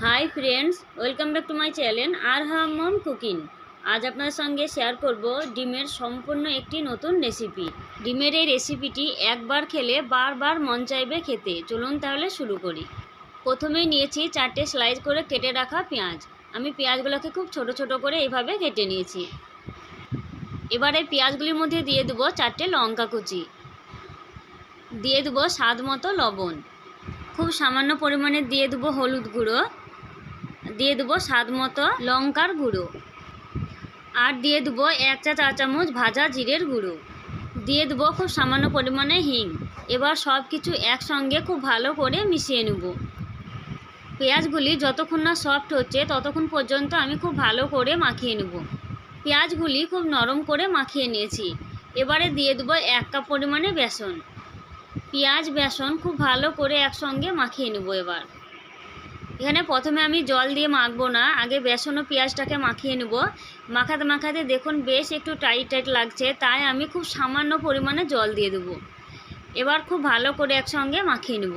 Hi friends welcome back to my channel আর হামন cooking আজ আপনার সঙ্গে শেয়ার করব ডিমের সম্পূর্ণ একটি নতুন রেসিপি ডিমের এই রেসিপিটি একবার খেলে বারবার মন চাইবে খেতে। চলুন তাহলে শুরু করি। প্রথমেই নিয়েছি চারটে স্লাইস করে কেটে রাখা পেঁয়াজ। আমি পেঁয়াজগুলোকে খুব ছোট ছোট করে এইভাবে কেটে নিয়েছি। এবারে পেঁয়াজগুলির মধ্যে দিয়ে দেবো চারটে লঙ্কা কুচি। দিয়ে দেবো স্বাদ মতো লবণ। খুব সামান্য পরিমাণে দিয়ে দেবো হলুদ গুঁড়ো। দিয়ে দেবো স্বাদ মতো লঙ্কার গুঁড়ো। আর দিয়ে দেবো এক চা চা চামচ ভাজা জিরের গুঁড়ো। দিয়ে দেবো খুব সামান্য পরিমাণে হিং। এবার সব কিছু একসঙ্গে খুব ভালো করে মিশিয়ে নেব। পেঁয়াজগুলি যতক্ষণ না সফট হচ্ছে, ততক্ষণ পর্যন্ত আমি খুব ভালো করে মাখিয়ে নেব। পেঁয়াজগুলি খুব নরম করে মাখিয়ে নিয়েছি। এবারে দিয়ে দেবো এক কাপ পরিমাণে বেসন। পেঁয়াজ, বেসন খুব ভালো করে একসঙ্গে মাখিয়ে নেব এবার। এখানে প্রথমে আমি জল দিয়ে মাখবো না, আগে বেসন ও পেঁয়াজটাকে মাখিয়ে নেব। মাখাতে মাখাতে দেখুন বেশ একটু টাইট টাইট লাগছে, তাই আমি খুব সামান্য পরিমাণে জল দিয়ে দেবো। এবার খুব ভালো করে একসঙ্গে মাখিয়ে নেব।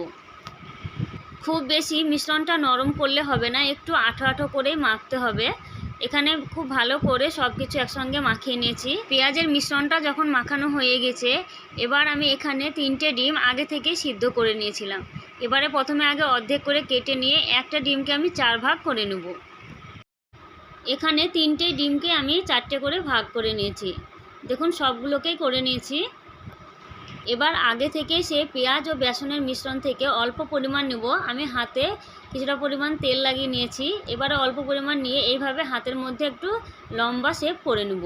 খুব বেশি মিশ্রণটা নরম করলে হবে না, একটু আঠো আঠো করেই মাখতে হবে। এখানে খুব ভালো করে সব কিছু একসঙ্গে মাখিয়ে নিয়েছি। পেঁয়াজের মিশ্রণটা যখন মাখানো হয়ে গেছে, এবার আমি এখানে তিনটে ডিম আগে থেকে সিদ্ধ করে নিয়েছিলাম। এবারে প্রথমে আগে অর্ধেক করে কেটে নিয়ে একটা ডিমকে আমি চার ভাগ করে নেব। এখানে তিনটে ডিমকে আমি চারটে করে ভাগ করে নিয়েছি। দেখুন, সবগুলোকেই করে নিয়েছি। এবার আগে থেকে সে পেঁয়াজ ও বেসনের মিশ্রণ থেকে অল্প পরিমাণ নেব। আমি হাতে কিছুটা পরিমাণ তেল লাগিয়ে নিয়েছি। এবারে অল্প পরিমাণ নিয়ে এইভাবে হাতের মধ্যে একটু লম্বা শেপ করে নেব।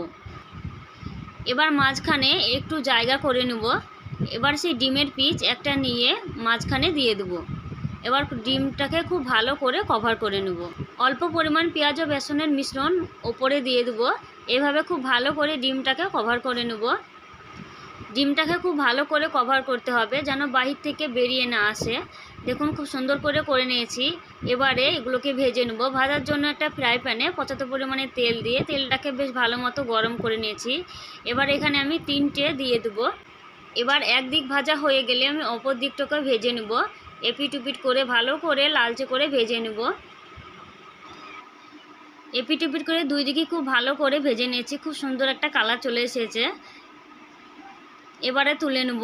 এবার মাঝখানে একটু জায়গা করে নেব। এবার সেই ডিমের পিচ একটা নিয়ে মাঝখানে দিয়ে দেবো। এবার ডিমটাকে খুব ভালো করে কভার করে নেব। অল্প পরিমাণ পেঁয়াজ ও বেসনের মিশ্রণ ওপরে দিয়ে দেবো। এভাবে খুব ভালো করে ডিমটাকে কভার করে নেব। ডিমটাকে খুব ভালো করে কভার করতে হবে যেন বাহির থেকে বেরিয়ে না আসে। দেখুন খুব সুন্দর করে করে নিয়েছি। এবারে এগুলোকে ভেজে নেব। ভাজার জন্য একটা ফ্রাই প্যানে পঁচাত্তর পরিমাণে তেল দিয়ে তেলটাকে বেশ ভালো মতো গরম করে নিয়েছি। এবার এখানে আমি তিনটে দিয়ে দেবো। এবার একদিক ভাজা হয়ে গেলে আমি অপর দিকটাকে ভেজে নেব। এপিট উপিট করে ভালো করে লালচে করে ভেজে নেব। এপিট উপিট করে দুই দিকে খুব ভালো করে ভেজে নিয়েছি। খুব সুন্দর একটা কালার চলে এসেছে। এবারে তুলে নেব।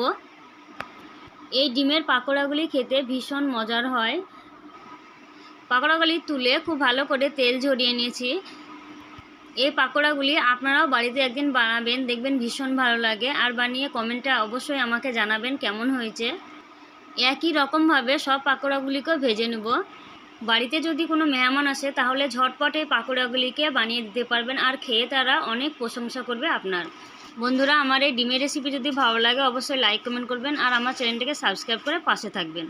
এই ডিমের পাকোড়াগুলি খেতে ভীষণ মজার হয়। পাকোড়াগুলি তুলে খুব ভালো করে তেল ঝরিয়ে নিয়েছি। এই পাকোড়াগুলি আপনারাও বাড়িতে একদিন বানাবেন, দেখবেন ভীষণ ভালো লাগে। আর বানিয়ে কমেন্টে অবশ্যই আমাকে জানাবেন কেমন হয়েছে। একই রকমভাবে সব পাকোড়াগুলিকেও ভেজে নেব। বাড়িতে যদি কোনো মেহমান আসে, তাহলে ঝটপট এই পাকোড়াগুলিকে বানিয়ে দিতে পারবেন আর খেয়ে তারা অনেক প্রশংসা করবে আপনার। বন্ধুরা, আমার এই ডিমের রেসিপি যদি ভালো লাগে, অবশ্যই লাইক কমেন্ট করবেন আর আমার চ্যানেলটিকে সাবস্ক্রাইব করে পাশে থাকবেন।